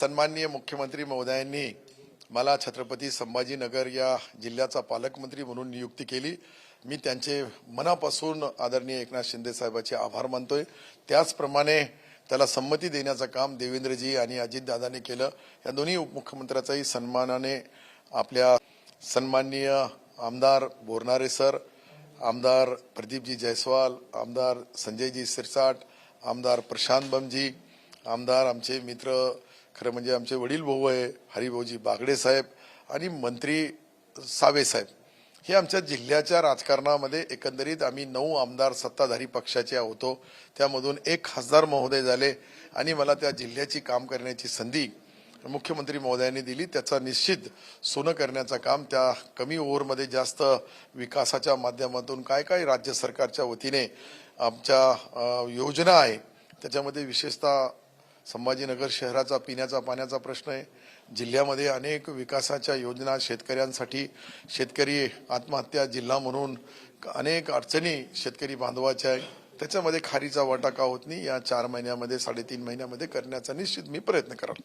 सन्माननीय मुख्यमंत्री महोदयांनी मला छत्रपती संभाजीनगर या जिल्ह्याचा पालकमंत्री म्हणून नियुक्ती केली. मी त्यांचे मनापासून आदरणीय एकनाथ शिंदे साहेबांचे आभार मानतोय. त्याचप्रमाणे त्याला संमती देण्याचं काम देवेंद्रजी आणि अजितदादांनी केलं. या दोन्ही उपमुख्यमंत्र्याचाही सन्मानाने आपल्या सन्माननीय आमदार बोरनारे सर आमदार प्रदीपजी जयस्वाल आमदार संजयजी सिरसाट आमदार प्रशांत बमजी आमदार आमचे मित्र खरं म्हणजे आमचे वडील भाऊ आहे हरिभाऊजी बागडे साहेब आणि मंत्री सावे साहेब. हे आमच्या जिल्ह्याच्या राजकारणामध्ये एकंदरीत आम्ही नऊ आमदार सत्ताधारी पक्षाचे होतो त्यामधून एक खासदार महोदय झाले आणि मला त्या जिल्ह्याची काम करण्याची संधी मुख्यमंत्री महोदयांनी दिली. त्याचा निश्चित सोनं करण्याचं काम त्या कमी ओव्हरमध्ये जास्त विकासाच्या माध्यमातून काय काय राज्य सरकारच्या वतीने आमच्या योजना आहे त्याच्यामध्ये विशेषतः संभाजीनगर शहराचा पिण्याचा पाण्याचा प्रश्न आहे. जिल्ह्यामध्ये अनेक विकासाच्या योजना शेतकऱ्यांसाठी शेतकरी आत्महत्या जिल्हा म्हणून अनेक अडचणी शेतकरी बांधवाच्या आहे. त्याच्यामध्ये खारीचा वाटा का होत नाही? या चार महिन्यामध्ये साडेतीन महिन्यामध्ये करण्याचा निश्चित मी प्रयत्न कराल.